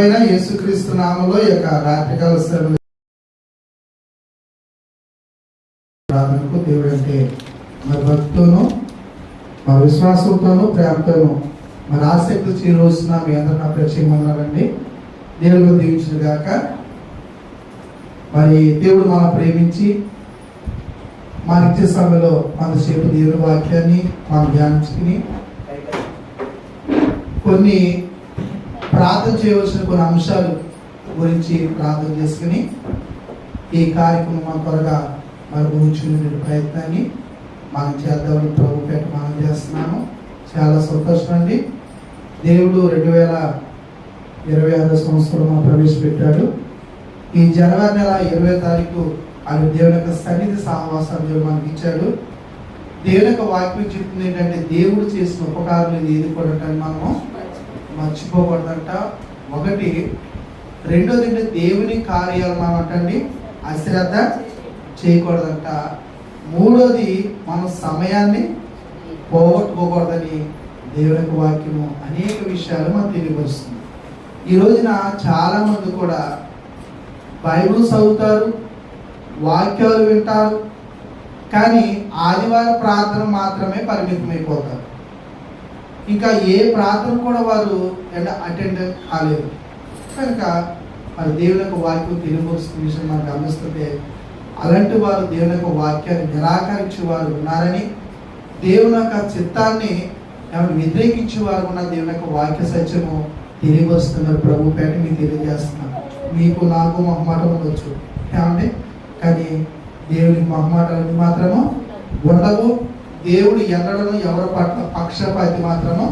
ప్రభువైన యేసుక్రీస్తు నామలో ఈ యొక్క రాత్రికాల సేవలు ప్రార్థనకు దేవుడు అంటే మరి భక్తితోనూ మా విశ్వాసంతోనూ ప్రేమతోనూ మరి ఆసక్తి చీరోసిన మీ అందరూ నా ప్రత్యేకమన్నారండి దేవుడు దీవించిన గాక మరి దేవుడు మనం ప్రేమించి మన ఇచ్చే సమయంలో మనసేపు దేవుని వాక్యాన్ని మనం ధ్యానించుకుని కొన్ని ప్రార్థన చేయవలసిన కొన్ని అంశాలు గురించి ప్రార్థన చేసుకుని ఈ కార్యక్రమం మన త్వరగా మరి ప్రయత్నాన్ని మనం చేద్దామని ప్రభు పేట మనం చేస్తున్నాము. చాలా సంతోషం అండి. దేవుడు రెండు వేల ఇరవై ఆరో సంవత్సరం ప్రవేశపెట్టాడు. ఈ జనవరి నెల ఇరవై తారీఖు ఆయన దేవుని యొక్క సన్నిధి సహవాసాలు దేవుడు మనకి ఇచ్చాడు. దేవుని యొక్క వాక్యం చెప్తుంది ఏంటంటే దేవుడు చేసిన ఉపకారం ఏది కూడా మనము. మర్చిపోకూడదంట. ఒకటి రెండోది ఏంటంటే దేవుని కార్యాలు మనం అంటండి అశ్రద్ధ చేయకూడదంట. మూడోది మనం సమయాన్ని పోగొట్టుకోకూడదని దేవునికి వాక్యము అనేక విషయాలు మనకు తెలియపరుస్తుంది. ఈ రోజున చాలా మంది కూడా బైబుల్ చదువుతారు వాక్యాలు వింటారు కానీ ఆదివారం ప్రార్థన మాత్రమే పరిమితమైపోతారు. ఇంకా ఏ ప్రార్థన కూడా వారు అటెండ్ కాలేదు. కనుక మరి దేవుని యొక్క వాక్యం తెలియపరుస్తున్న విషయం మనం గమనిస్తుంటే అలాంటి వారు దేవుని యొక్క వాక్యాన్ని నిరాకరించే వారు ఉన్నారని దేవుని యొక్క చిత్తాన్ని వ్యతిరేకించే వారు ఉన్న దేవుని యొక్క వాక్య సత్యము తెలియవస్తున్నారు ప్రభు పేట మీకు తెలియజేస్తున్నాం మీకు నాకు మొహమాటం ఉండొచ్చు. ఏమంటే కానీ దేవునికి మొహమాటాలు మాత్రము ఉండవు. దేవుడు ఎన్నడను ఎవరి పట్ల పక్షపాతి మాత్రము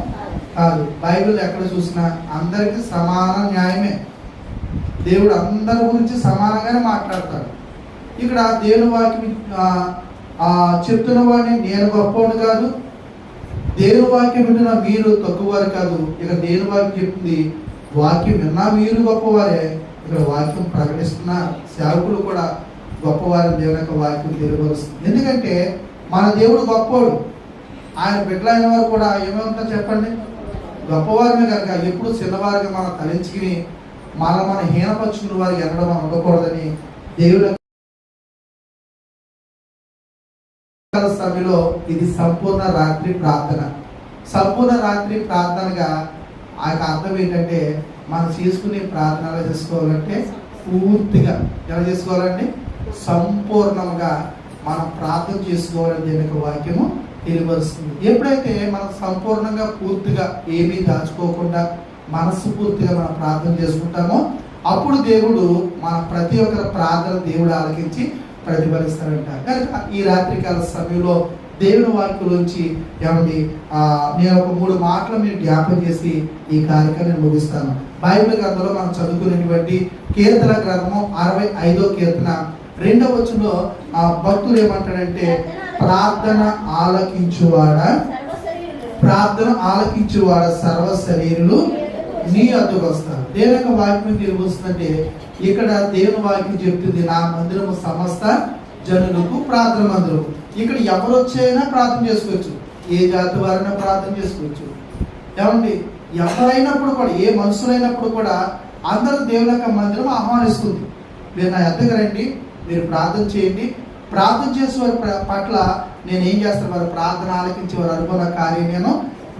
కాదు. బైబిల్ ఎక్కడ చూసినా అందరికీ సమాన న్యాయమే. దేవుడు అందరి గురించి సమానంగానే మాట్లాడతాడు. ఇక్కడ దేవుని వాక్యం చెప్తున్న వాడిని నేను గొప్పవాడు కాదు. దేవుని వాక్యం వింటున్న మీరు తక్కువవారు కాదు. ఇక దేవుని వాక్యం చెప్తుంది వాక్యం విన్నా మీరు గొప్పవారే. ఇక్కడ వాక్యం ప్రకటిస్తున్న సేవకులు కూడా గొప్పవారి దేవుని యొక్క వాక్యం తెలియపరుస్తుంది. ఎందుకంటే మన దేవుడు గొప్పవాడు ఆయన బిడ్డలైన వారు కూడా ఏమవుతుందో చెప్పండి? గొప్పవారిని కనుక ఎప్పుడు చిన్నవారిగా మనం తలంచుకుని మన మన హీనపరుచుకున్న వారికి ఎన్నడూ మనం ఉండకూడదని దేవుడు సమయంలో ఇది సంపూర్ణ రాత్రి ప్రార్థన. సంపూర్ణ రాత్రి ప్రార్థనగా ఆ యొక్క అర్థం ఏంటంటే మనం చేసుకునే ప్రార్థనలు చేసుకోవాలంటే పూర్తిగా ఎలా చేసుకోవాలండి సంపూర్ణంగా మనం ప్రార్థన చేసుకోవాలని దీని యొక్క వాక్యము తెలియవలసింది ఎప్పుడైతే మనం సంపూర్ణంగా పూర్తిగా ఏమీ దాచుకోకుండా మనస్సు పూర్తిగా మనం ప్రార్థన చేసుకుంటామో అప్పుడు దేవుడు మన ప్రతి ఒక్కరి ప్రార్థన దేవుడు ఆలకించి ప్రతిఫలిస్తాడంట. కనుక ఈ రాత్రికాల సమయంలో దేవుని వాక్యలోంచి ఏమండి నేను ఒక మూడు మాటలు మీరు జ్ఞాపకం చేసి ఈ కార్యక్రమం నేను ముగిస్తాను. బైబిల్ గ్రంథంలో మనం చదువుకునేటువంటి కీర్తన గ్రంథము అరవై ఐదో కీర్తన రెండవ వచ్చంలో ఆ భక్తుడు ఏమంటాడంటే ప్రార్థన ఆలకించువాడ ప్రార్థన ఆలకించువాడ సర్వ శరీరులు నీ అద్దుకు వస్తారు. దేవుని వాక్యం తిరిగి వస్తుందంటే ఇక్కడ దేవుని వాక్యం చెప్తుంది నా మందిరము సమస్త జనులకు ప్రార్థన మందిరం ఇక్కడ ఎవరు వచ్చైనా ప్రార్థన చేసుకోవచ్చు. ఏ జాతి వారైనా ప్రార్థన చేసుకోవచ్చు. ఏమండి? ఎవరైనప్పుడు కూడా ఏ మనుషులైనప్పుడు కూడా అందరూ దేవుని యొక్క మందిరం ఆహ్వానిస్తుంది. మీరు నా ఎద్దకు రండి మీరు ప్రార్థన చేయండి ప్రార్థన చేసే వారి పట్ల నేను ఏం చేస్తాను? వారి ప్రార్థన ఆలకించే వారు అనుకున్న కార్యం నేను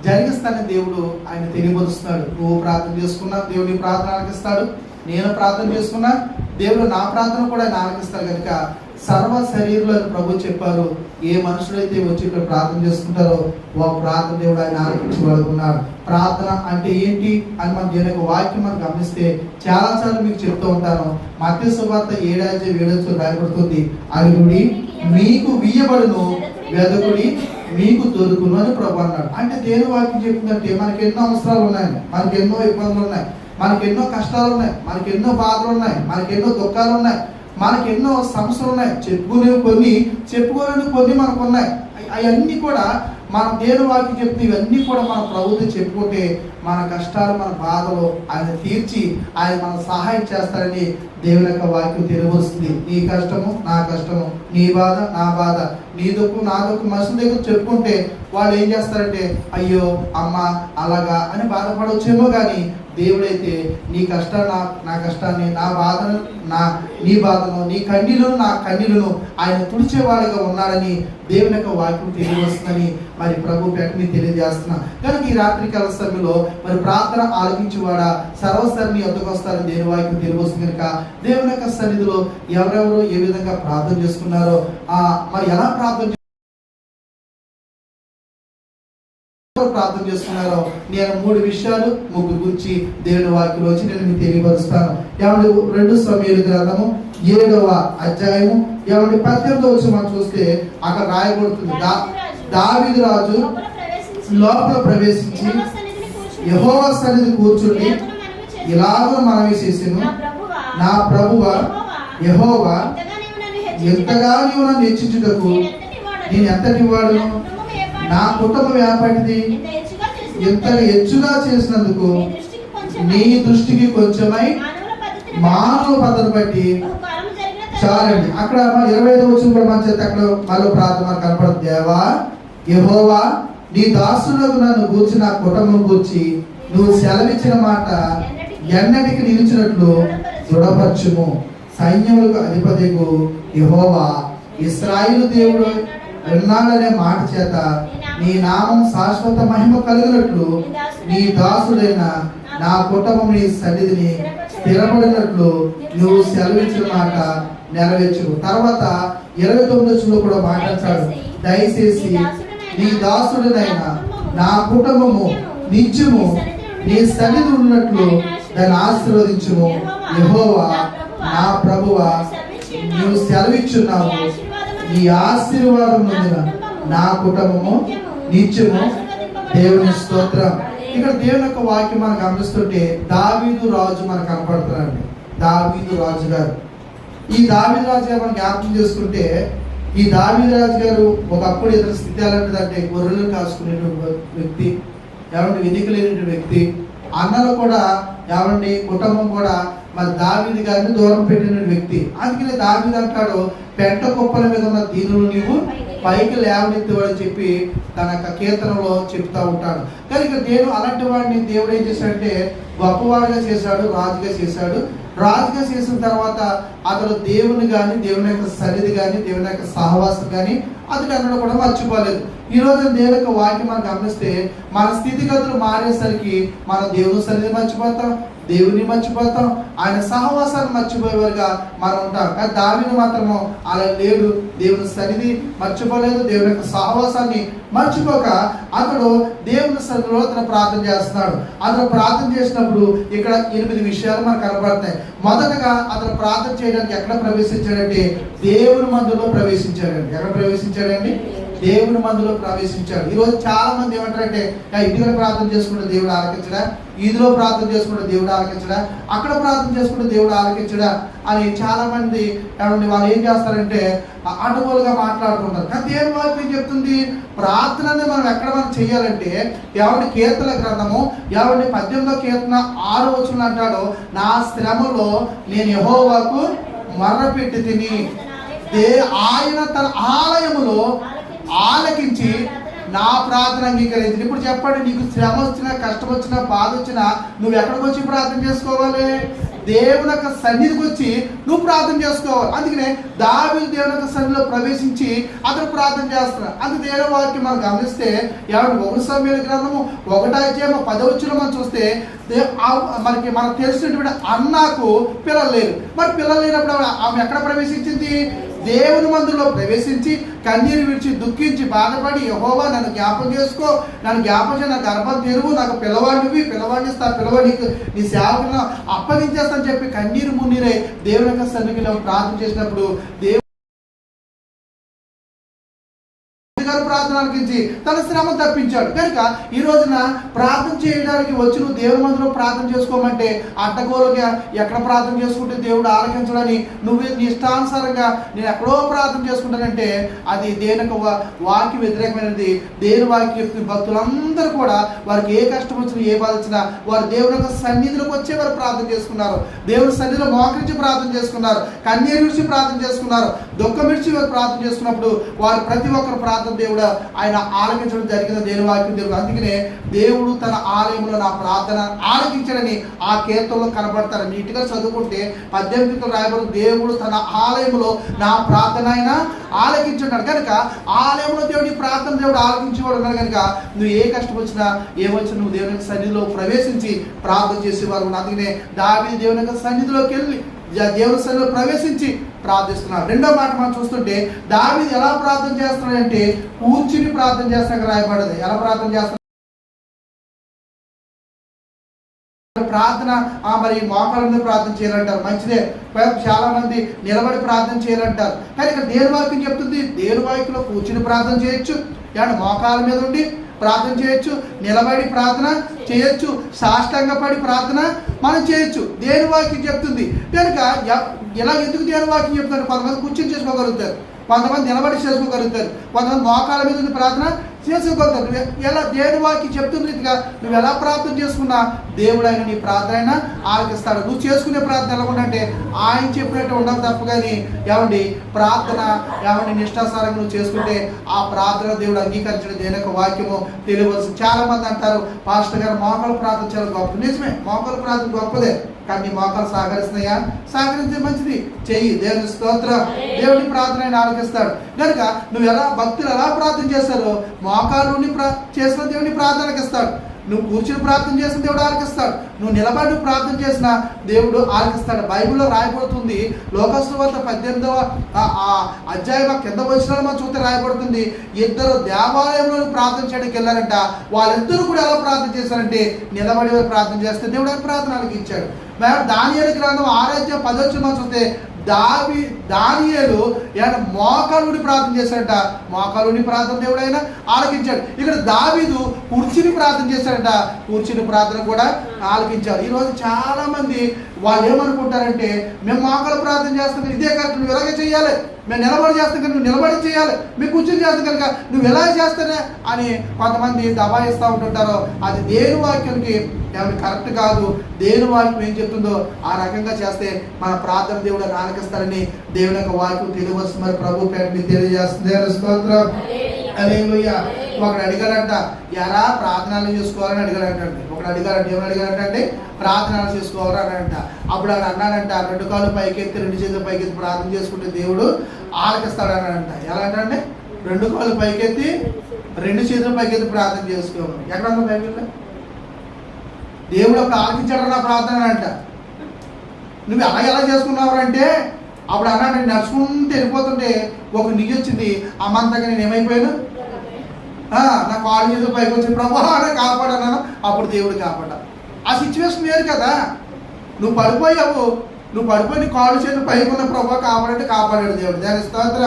జరిగిస్తానని దేవుడు ఆయన తెలియపరుస్తున్నాడు నువ్వు ప్రార్థన చేసుకున్నా దేవుడు ప్రార్థన ఆలకిస్తాడు. నేను ప్రార్థన చేసుకున్నా దేవుడు నా ప్రార్థన కూడా ఆయన ఆలకిస్తాడు కనుక సర్వ శరీరులను ప్రభు చెప్పారు. ఏ మనుషులైతే వచ్చి ఇక్కడ ప్రార్థన చేసుకుంటారో వా ప్రార్థన దేవుడు ఆయన ఆలకించి పడుకున్నారు ప్రార్థన అంటే ఏంటి అని మన దీని యొక్క వాక్యం మనం గమనిస్తే చాలాసార్లు మీకు చెప్తూ ఉంటాను. మధ్య సువార్త ఏడాది ఏడాది రాయబడుతుంది అడుగుడి మీకు వీయబడును వెదకుడి మీకు దొరుకును అని ప్రభు అన్నాడు. అంటే దేని వాక్యం చెప్తుందంటే మనకి ఎన్నో అవసరాలు ఉన్నాయి. మనకి ఎన్నో ఇబ్బందులు ఉన్నాయి. మనకి ఎన్నో కష్టాలు ఉన్నాయి. మనకి ఎన్నో బాధలు ఉన్నాయి. మనకి ఎన్నో దుఃఖాలు ఉన్నాయి. మనకి ఎన్నో సమస్యలు ఉన్నాయి. చెప్పుకునేవి కొన్ని చెప్పుకోలేని కొన్ని మనకు ఉన్నాయి అవన్నీ కూడా మన దేవుని వాకి చెప్తే ఇవన్నీ కూడా మన ప్రభుత్వం చెప్పుకుంటే మన కష్టాలు మన బాధలు ఆయన తీర్చి ఆయన మన సహాయం చేస్తారని దేవుని యొక్క వాక్యం తెలియవస్తుంది నీ కష్టము నా కష్టము నీ బాధ నా బాధ. నీ దుఃఖం నా దుఃఖం మనుషుల దగ్గర చెప్పుకుంటే వాళ్ళు ఏం చేస్తారంటే అయ్యో అమ్మ అలాగా అని బాధపడవచ్చేమో కానీ దేవుడైతే నీ కష్టాన్ని నా నా కష్టాన్ని నా బాధను నా నీ బాధను నీ కన్నీలను నా కన్నీలను ఆయన తుడిచేవాడిగా ఉన్నాడని దేవుని యొక్క వాక్యం తెలియవస్తుందని మరి ప్రభు పేటని తెలియజేస్తున్నా. కనుక ఈ రాత్రి కాల సమయంలో మరి ప్రార్థన ఆలోచించేవాడా సర్వసరిని ఎందుకు వస్తారని దేని వాక్యం తెలియవస్తుంది కనుక దేవుని యొక్క సన్నిధిలో ఎవరెవరు ఏ విధంగా ప్రార్థన చేసుకున్నారో ఆ మరి ఎలా ప్రార్థన ప్రార్థన చేస్తున్నారో? నేను మూడు విషయాలు ముగ్గురు గురించి దేవుని వాక్యంలో వచ్చి నేను మీకు తెలియపరుస్తాను. ఏమంటే రెండు సమయాలు గ్రంథము ఏడవ అధ్యాయము. ఏమంటే పద్దెనిమిది వచ్చి మనం చూస్తే అక్కడ రాయబడుతుంది. దా దావీదు రాజు లోపల ప్రవేశించి యహోవ సన్నిధి కూర్చుని ఇలాగో మనవి చేసాను నా ప్రభువ యహోవ ఎంతగా నీవు నన్ను హెచ్చించుటకు నేను ఎంతటి వాడును? నా కుటుంబం ఏర్పడింది. ఎంతగా హెచ్చుగా చేసినందుకు నీ దృష్టికి కొంచెమై మానవ పద్ధతి బట్టి చాలండి. అక్కడ ఇరవై ఐదు వచ్చిన కూడా మన చేత అక్కడ మరో ప్రార్థన మనకు కనపడుతుంది. దేవా యెహోవా నీ దాసులకు నన్ను గూర్చి నా కుటుంబం గూర్చి నువ్వు సెలవిచ్చిన మాట ఎన్నటికి నిలిచినట్లు దృఢపరచుము. సైన్యములకు అధిపతికు యెహోవా ఇస్రాయిలు దేవుడు విన్నాడనే మాట చేత నీ నామం శాశ్వత మహిమ కలిగినట్లు నీ దాసుడైన నా కుటుంబం నీ సన్నిధిని స్థిరపడినట్లు నువ్వు సెలవిచ్చిన మాట నెరవేర్చు తర్వాత ఇరవై తొమ్మిది కూడా మాట్లాడతాడు. దయచేసి నీ దాసుడినైన నా కుటుంబము నిత్యము నీ సన్నిధి ఉన్నట్లు దాన్ని ఆశీర్వదించుము. యహోవా నా ప్రభువా నీవు సెలవిచ్చున్నావు. నీ ఆశీర్వాదం నొందిన నా కుటుంబము నిత్యము దేవుని స్తోత్రం. ఇక్కడ దేవుని యొక్క వాక్యం మనకు అనిపిస్తుంటే దావీదు రాజు మనకు కనపడుతున్నారండి దావీదు రాజు గారు. ఈ దావీదు రాజు గారు మనం జ్ఞాపకం చేసుకుంటే ఈ దావీదు రాజు గారు ఒకప్పుడు ఇతర స్థితి ఎలాంటిదంటే గొర్రెలను కాసుకునే వ్యక్తి ఏమంటే ఎన్నికలేని వ్యక్తి. అన్నలు కూడా ఎవరండి కుటుంబం కూడా మరి దావిని గారిని దూరం పెట్టిన వ్యక్తి. అందుకనే దావిని అంటాడు పెంట కుప్పల మీద ఉన్న దీనులు నీవు పైకి లేవనెత్తివాడు చెప్పి తన యొక్క కీర్తనలో చెప్తా ఉంటాడు. కానీ నేను అలాంటి వాడిని దేవుడు ఏం చేశాడంటే గొప్పవాడిగా చేశాడు రాజుగా చేశాడు. రాజుగా చేసిన తర్వాత అతడు దేవుని కానీ దేవుని యొక్క సన్నిధి కానీ దేవుని యొక్క సహవాసం కానీ అతడు అన్నడు కూడా మర్చిపోలేదు. ఈ రోజు దేవుని యొక్క వాక్యం మనం గమనిస్తే మన స్థితిగతులు మారేసరికి మన దేవుని సన్నిధి మర్చిపోతాం దేవుని మర్చిపోతాం. ఆయన సహవాసాన్ని మర్చిపోయేవారుగా మనం ఉంటాం. కానీ దావిని మాత్రము అలా లేడు. దేవుని సన్నిధి మర్చిపోలేదు. దేవుని యొక్క సహవాసాన్ని మర్చిపోక అతడు దేవుని సన్నిధిలో అతను ప్రార్థన చేస్తున్నాడు. అతను ప్రార్థన చేసినప్పుడు ఇక్కడ ఎనిమిది విషయాలు మనకు కనబడతాయి మొదటగా అతను ప్రార్థన చేయడానికి ఎక్కడ ప్రవేశించాడంటే దేవుని మందులో ప్రవేశించాడండి. ఎక్కడ ప్రవేశించాడండి? దేవుని మందులో ప్రవేశించాడు ఈ రోజు చాలా మంది ఏమంటారంటే "యా, ఇంటిలో ప్రార్థన చేసుకుంటే దేవుడు ఆలకించడా? ఈదిలో ప్రార్థన చేసుకుంటే దేవుడు ఆలకించడా? అక్కడ ప్రార్థన చేసుకుంటే దేవుడు ఆలకించడా? అని చాలా మంది వాళ్ళు ఏం చేస్తారంటే అ- మాట్లాడుకుంటారు. కానీ దేవుని వాక్యం చెప్తుంది? ప్రార్థన అనేది మనం ఎక్కడ మనం చేయాలంటే ఎవరిని కీర్తన గ్రంథము ఎవరిని పద్దెనిమిదో కీర్తన ఆరు వచ్చిన అంటాడో నా శ్రమలో నేను యెహోవాకు మర్రపెట్టి తిని దే ఆయన తన ఆలయములో ఆలకించి నా ప్రార్థన అంగీకరించింది. ఇప్పుడు చెప్పండి నీకు శ్రమ వచ్చినా కష్టం వచ్చినా బాధ వచ్చినా నువ్వు ఎక్కడికి వచ్చి ప్రార్థన చేసుకోవాలి? దేవుని యొక్క సన్నిధికి వచ్చి నువ్వు ప్రార్థన చేసుకోవాలి. అందుకనే దావి దేవుని యొక్క సన్నిధిలో ప్రవేశించి అతను ప్రార్థన చేస్తున్నారు అందుకు దేవుని వాక్యం మనం గమనిస్తే ఎవరి ఒకటి సమయాల గ్రంథము ఒకటో పదవచ్చిన పదవచ్చులో మనం చూస్తే ఆ- మనకి మనకు తెలిసినటువంటి అన్నకు పిల్లలు లేరు. మరి పిల్లలు లేనప్పుడు ఆమె ఎక్కడ ప్రవేశించింది? దేవుని మందులో ప్రవేశించి కన్నీరు విడిచి దుఃఖించి బాధపడి యహోవా నన్ను జ్ఞాపం చేసుకో నన్ను జ్ఞాపం చేసి నా గర్భం తెరువు నాకు పిల్లవాడివి పిల్లవాడిని ఇస్తా పిల్లవాడి నీ సేవకులను అప్పగించేస్తాను చెప్పి కన్నీరు మున్నీరై దేవుని యొక్క సన్నిధిలో ప్రార్థన చేసినప్పుడు దేవుడు గారు ప్రార్థన అనిపించి తన శ్రమ తప్పించాడు. కనుక ఈ రోజున ప్రార్థన చేయడానికి వచ్చి నువ్వు దేవుని మందిలో ప్రార్థన చేసుకోమంటే అడ్డగోలుగా ఎక్కడ ప్రార్థన చేసుకుంటే దేవుడు ఆలకించడని నువ్వు నీ ఇష్టానుసారంగా నేను ఎక్కడో ప్రార్థన చేసుకుంటానంటే అది దేనికి వాక్య వ్యతిరేకమైనది. దేని వాక్య భక్తులందరూ కూడా వారికి ఏ కష్టం వచ్చినా ఏ బాధ వచ్చినా వారు దేవుని యొక్క సన్నిధిలోకి వచ్చే వారు ప్రార్థన చేసుకున్నారు. దేవుని సన్నిధిలో మోకరించి ప్రార్థన చేసుకున్నారు. కన్నీరు విడిచి ప్రార్థన చేసుకున్నారు. దుఃఖమిర్చి వారు ప్రార్థన చేసుకున్నప్పుడు వారు ప్రతి ఒక్కరు ప్రార్థన దేవుడు ఆయన ఆలకించడం జరిగింది దేని వాక్యం దేవుడు అందుకనే దేవుడు తన ఆలయంలో నా ప్రార్థన ఆలకించడని ఆ కీర్తనలో కనబడతారు. నీట్గా చదువుకుంటే పద్దెనిమిది రాయబడి దేవుడు తన ఆలయంలో నా ప్రార్థన ఆయన ఆలకించున్నాడు. కనుక ఆలయంలో దేవుడి ప్రార్థన దేవుడు ఆలకించేవాడు ఉన్నాడు కనుక నువ్వు ఏ కష్టం వచ్చినా ఏమొచ్చినా నువ్వు దేవుని సన్నిధిలో ప్రవేశించి ప్రార్థన చేసేవారు అందుకనే దావి దేవుని యొక్క సన్నిధిలోకి వెళ్ళి దేవుని సన్నిధిలో ప్రవేశించి ప్రార్థిస్తున్నారు. రెండో మాట మనం చూస్తుంటే దావి ఎలా ప్రార్థన చేస్తున్నాడంటే కూర్చుని ప్రార్థన చేస్తాక రాయబడదు. ఎలా ప్రార్థన చేస్తాడు ప్రార్థన ఆ మరి మోకాల మీద ప్రార్థన చేయాలంటారు. మంచిదే. చాలా మంది నిలబడి ప్రార్థన చేయాలంటారు. కానీ ఇక్కడ దేని వాక్యం చెప్తుంది? దేని వాక్యంలో కూర్చుని ప్రార్థన చేయొచ్చు? ఏమంటే మోకాల మీద ఉండి ప్రార్థన చేయొచ్చు నిలబడి ప్రార్థన చేయొచ్చు సాష్టంగపడి ప్రార్థన మనం చేయొచ్చు. దేని వాక్యం చెప్తుంది. కనుక ఎలా ఇలా ఎందుకు దేని వాక్యం చెప్తారు కొంతమంది కూర్చొని చేసుకోగలుగుతారు. కొంతమంది నిలబడి చేసుకోగలుగుతారు. కొంతమంది మోకాల మీద ఉంది ప్రార్థన చేసుకోగలుగుతావు నువ్వు ఎలా దేని వాక్యం చెప్తున్న రీతిగా నువ్వు ఎలా ప్రార్థన చేసుకున్నా దేవుడు ఆయన నీ ప్రార్థన అయినా ఆలకిస్తాడు. నువ్వు చేసుకునే ప్రార్థన ఎలా ఉండంటే ఆయన చెప్పినట్టు ఉండదు తప్ప కానీ ఏమండి? ప్రార్థన ఏమండి? నిష్ఠాసారంగా నువ్వు చేసుకుంటే ఆ ప్రార్థన దేవుడు అంగీకరించడం దేని యొక్క వాక్యము తెలియవలసి చాలా మంది అంటారు పాస్టర్ గారు మోకాలు ప్రార్థన చాలా గొప్ప నిజమే మోకాలు ప్రార్థన గొప్పదే. కానీ మోకాలు సహకరిస్తున్నాయా? సహకరిస్తే మంచిది. చెయ్యి దేవుని స్తోత్రం. దేవుని ప్రార్థన ఆయన ఆలకిస్తాడు. కనుక నువ్వు ఎలా భక్తులు ఎలా ప్రార్థన చేస్తారో మోకాలు నుండి ప్రా చేసిన దేవుని ప్రార్థనకి ఇస్తాడు. నువ్వు కూర్చుని ప్రార్థన చేసిన దేవుడు ఆలకిస్తాడు. నువ్వు నిలబడి ప్రార్థన చేసిన దేవుడు ఆలకిస్తాడు. బైబిల్లో రాయబడుతుంది లోకస్తు వద్ద పద్దెనిమిదవ ఆ- అధ్యాయం కింద వచ్చిన మనం చూస్తే రాయబడుతుంది. ఇద్దరు దేవాలయంలో ప్రార్థన చేయడానికి వెళ్ళారంట. వాళ్ళిద్దరూ కూడా ఎలా ప్రార్థన చేశారంటే నిలబడి ప్రార్థన చేస్తే దేవుడు ప్రార్థన ఆలకించాడు మేము దానియేలు గ్రంథం ఆరాధ్య పదొచ్చి మనం చూస్తే దావి దానియలు ఏమైనా మోకాలుని ప్రార్థన చేశాడట. మోకాలుని ప్రార్థన దేవుడు ఆయన ఆలకించాడు. ఇక్కడ దావీదు కుర్చీని ప్రార్థన చేశాడట. కుర్చీని ప్రార్థన కూడా ఆలకించాడు. ఈరోజు చాలా మంది వాళ్ళు ఏమనుకుంటారంటే మేము మోకాలు ప్రార్థన చేస్తాం ఇదే కరెక్ట్ నువ్వు ఇలాగే చేయాలి. మేము నిలబడి చేస్తాం కనుక నువ్వు నిలబడి చేయాలి. మేము కూర్చుని చేస్తాం కనుక నువ్వు ఎలా చేస్తానే అని కొంతమంది దబాయిస్తూ ఉంటుంటారో. అది దేని వాక్యానికి? ఏమైనా కరెక్ట్ కాదు. దేని వాక్యం ఏం చెప్తుందో ఆ రకంగా చేస్తే మన ప్రార్థన దేవుడు ఆలకిస్తారని దేవుని యొక్క వాక్యం తెలియవచ్చు మరి ప్రభు పేరు మీకు తెలియజేస్తుంది. స్తోత్రం. అలేలుయ్య ఒకడు అడిగాడంట ఎరా ప్రార్థనలు చేసుకోవాలని అడిగాడంట ఒకడు అడిగారు ఏమని అడిగారంటే అంటే ప్రార్థనలు చేసుకోవాలని అంట. అప్పుడు ఆయన అన్నాడంట రెండు కాళ్ళు పైకెత్తి రెండు చేతులు పైకెత్తి ప్రార్థన చేసుకుంటే దేవుడు ఆలకిస్తాడనంట అంట. ఎలా అంటే రెండు కాళ్ళు పైకెత్తి రెండు చేతులు పైకెత్తి ప్రార్థన చేసుకోము. ఎక్కడ ఉందో బైబిల్లో? దేవుడు అప్పుడు ఆలకించాడు నా ప్రార్థన అంట. నువ్వు అలా ఎలా చేసుకున్నావు అంటే అప్పుడు అన్నాడు నడుచుకుంటూ వెళ్ళిపోతుంటే ఒక నిధి వచ్చింది. అమ్మంతగా నేను ఏమైపోయాను? నా కాళ్ళు పైకి వచ్చి ప్రభా అని కాపాడన్నాను అప్పుడు దేవుడు కాపాడ ఆ సిచ్యువేషన్ వేరు కదా. నువ్వు పడిపోయావు. నువ్వు పడిపోయి నీ కాళ్ళు చేతులు పైకి ఉన్న ప్రభా కాపాడంటే కాపాడాడు దేవుడు. దాని స్తోత్ర.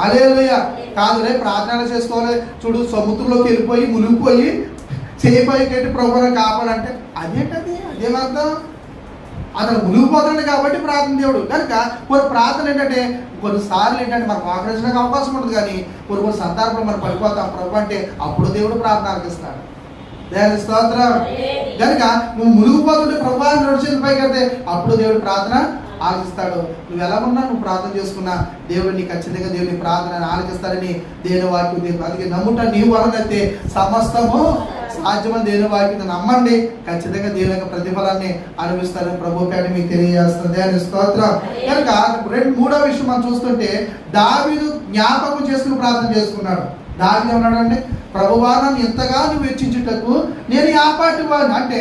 అలేలుయ్య కాదు రే ప్రార్థనలు చేసుకోవాలి. చూడు సముద్రంలోకి వెళ్ళిపోయి మునిగిపోయి చేయి పైకి పెట్టి ప్రభుని కాపాడంటే అదేంటది? అదేమర్థం అతను మునిగిపోతున్నాడు కాబట్టి ప్రార్థన దేవుడు. కనుక కొన్ని ప్రార్థన ఏంటంటే కొన్నిసార్లు ఏంటంటే మనకు ఆకర్షణకు అవకాశం ఉంటుంది కానీ కొన్ని కొన్ని సందర్భంలో మనం పడిపోతాం. ప్రభు అంటే అప్పుడు దేవుడు ప్రార్థన ఆలకిస్తాడు దేవుని స్తోత్రం. కనుక నువ్వు మునిగిపోతుంటే ప్రభా రెండు చేతుల పైకి వెళ్తే అప్పుడు దేవుడు ప్రార్థన ఆలకిస్తాడు. నువ్వు ఎలా ఉన్నా నువ్వు ప్రార్థన చేసుకున్నా దేవుడిని ఖచ్చితంగా దేవుని ప్రార్థన ఆలకిస్తాడని దేవుని వాక్యం దేవుడు అందుకే నమ్ముట నీ వలనైతే సమస్తము సాధ్యమని దేవుని వాక్యం నమ్మండి. ఖచ్చితంగా దేవుని యొక్క ప్రతిఫలాన్ని అనుభవిస్తారని ప్రభు కానీ మీకు తెలియజేస్తుంది అని స్తోత్రం. కనుక రెండు మూడో విషయం మనం చూస్తుంటే దావీదు జ్ఞాపకం చేసుకుని ప్రార్థన చేసుకున్నాడు. దావీదు ఏమన్నాడంటే ప్రభువా నన్ను ఎంతగా నువ్వు వెచ్చించుటకు నేను యాపాటి వాడిని. అంటే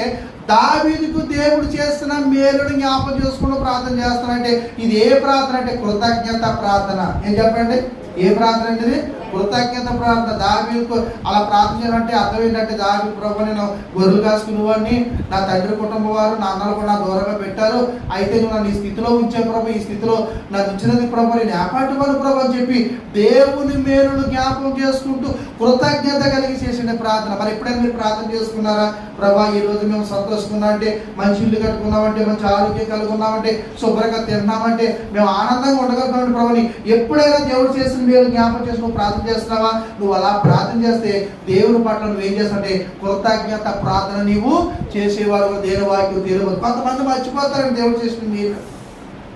దావీదుకు దేవుడు చేస్తున్న మేలుని జ్ఞాపకం చేసుకుంటూ ప్రార్థన చేస్తానంటే ఇది ఏ ప్రార్థన అంటే కృతజ్ఞత ప్రార్థన. ఏం చెప్పండి? ఏ ప్రార్థన అంటే కృతజ్ఞత ప్రార్థన. దావీకు అలా ప్రార్థన చేయాలంటే అర్థం ఏంటంటే దావి ప్రభు నేను గొర్రెలు కాసుకునేవాడిని నా తండ్రి కుటుంబం వారు నా అన్నలు కూడా దూరంగా పెట్టారు. అయితే నువ్వు నన్ను ఈ స్థితిలో ఉంచే ప్రభు. ఈ స్థితిలో నాకు ఇచ్చినది ప్రభు నేను ఏపాటి వాడు ప్రభు అని చెప్పి దేవుని మేలును జ్ఞాపకం చేసుకుంటూ కృతజ్ఞత కలిగి చేసిన ప్రార్థన. మరి ఎప్పుడైనా మీరు ప్రార్థన చేసుకున్నారా? ప్రభా ఈ రోజు మేము సంతోషిస్తున్నాం అంటే మంచి ఇల్లు కట్టుకున్నామంటే మంచి ఆరోగ్యం కలుగున్నామంటే శుభ్రంగా తిన్నామంటే మేము ఆనందంగా ఉండగలుగుతామంటే ప్రభుని ఎప్పుడైనా దేవుడు చేసిన మీరు జ్ఞాపకం చేసుకుని ప్రార్థన చేస్తున్నావా? నువ్వు అలా ప్రార్థన చేస్తే దేవుని పట్ల నువ్వు ఏం చేస్తావంటే కృతజ్ఞత ప్రార్థన నీవు చేసేవారు దేవుని వాక్యం తెలియదు కొంతమంది మర్చిపోతారండి దేవుడు చేసిన మీరు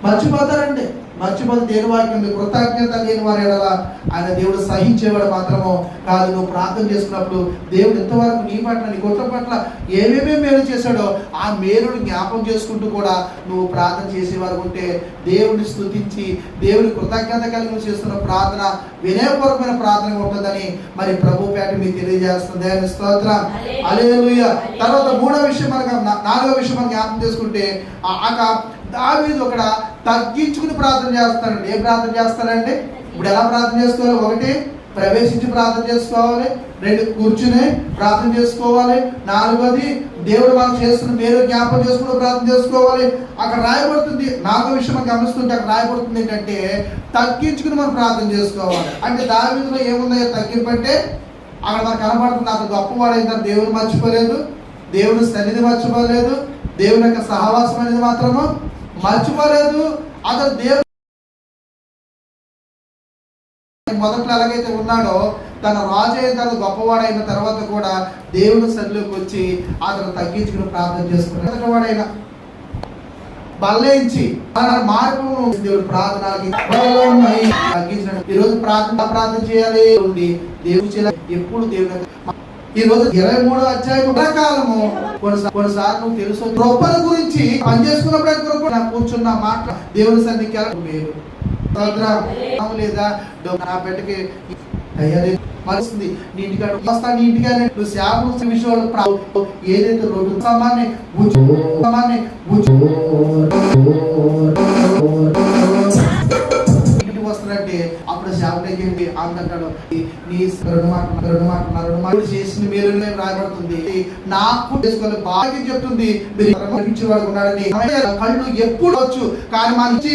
మర్చిపోతారండి. మర్చిపోతే దేని వాక్యం ఉంది. కృతజ్ఞత లేని వారి ఎడల ఆయన దేవుడు సహించేవాడు మాత్రము కాదు. నువ్వు ప్రార్థన చేసుకున్నప్పుడు దేవుడు ఎంతవరకు నీ పట్ల నీ కొత్త పట్ల ఏమేమి మేలు చేశాడో ఆ మేలుని జ్ఞాపం చేసుకుంటూ కూడా నువ్వు ప్రార్థన చేసేవారు ఉంటే దేవుని స్తుతించి దేవుని కృతజ్ఞత కలిగి చేస్తున్న ప్రార్థన వినయపూర్వకమైన ప్రార్థన ఉంటుందని మరి ప్రభు పేట మీకు తెలియజేస్తుంది. దేవుని స్తోత్రం. అలేలుయ తర్వాత మూడో విషయం మనకు నాలుగో విషయం మనం జ్ఞాపకం చేసుకుంటే ఆ- ఆ దావీదు ఒకడ తగ్గించుకుని ప్రార్థన చేస్తానండి. ఏం ప్రార్థన చేస్తానండి ఇప్పుడు ఎలా ప్రార్థన చేసుకోవాలి? ఒకటి ప్రవేశించి ప్రార్థన చేసుకోవాలి. రెండు కూర్చుని ప్రార్థన చేసుకోవాలి. నాలుగోది దేవుడు మనం చేస్తున్న మీరు జ్ఞాపకం చేసుకుని ప్రార్థన చేసుకోవాలి. అక్కడ రాయబడుతుంది నాలుగో విషయం మనం గమనిస్తుంటే అక్కడ రాయబడుతుంది ఏంటంటే తగ్గించుకుని మనం ప్రార్థన చేసుకోవాలి. అంటే దాని ఏముందో తగ్గింపు అంటే అక్కడ మనకు కనబడుతుంది అంత గొప్పవాడైందని దేవుని మర్చిపోలేదు. దేవుని సన్నిధి మర్చిపోలేదు. దేవుని యొక్క సహవాసం అనేది మాత్రము మర్చిపోలేదు. అతను దేవుడు మొదట్లో ఎలాగైతే ఉన్నాడో తన రాజు అయిన తర్వాత గొప్పవాడైన తర్వాత కూడా దేవుని సన్నిలోకి వచ్చి అతను తగ్గించుకుని ప్రార్థన చేసుకున్నాడు. వాడైన బల్లేంచి తన మార్పు దేవుడు ప్రార్థన బలమై ఈ రోజు ప్రార్థన ప్రార్థన చేయాలి? ఉంది దేవుడు ఎప్పుడు దేవుడు ఈ రోజు ఇరవై మూడో అధ్యాయం కాలము కొన్నిసార్లు కొన్నిసార్లు నువ్వు తెలుసు. కృపల గురించి పనిచేసుకున్నప్పుడు కృప నా కూర్చున్న మాట దేవుని సన్నిధికి వెళ్ళడం వేరు లేదా నా బిడ్డకి అయ్యాలి రేపు మరుస్తుంది నీ ఇంటికాడ వస్తా నీ ఇంటికాడ నువ్వు శాపం విషయంలో ఏదైతే రోడ్డు సమాన్ని బుజ్జు సమాన్ని బుజ్జు ఇంటికి వస్తారంటే అప్పుడు శాపం ఏంటి అంటాడు నీ చేసిన మీరు రాయబడుతుంది నాకు చేసుకోవాలి బాగా చెప్తుంది. మీరు ఉన్నాడని కళ్ళు ఎప్పుడు వచ్చు. కానీ మంచి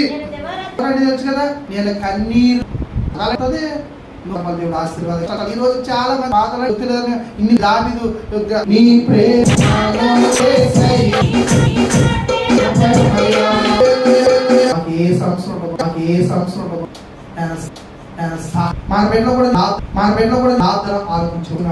కదా? నేను కన్నీరు. అలాగే దేవుడు ఆశీర్వాదం ఈ రోజు చాలా మంది బాధలు ఇన్ని దావిదు నీ ఏ సంవత్సరం ఏ సంవత్సరం మా ఆ, కూడా నా- మన కూడా నా ఆలోచించుకున్నాడు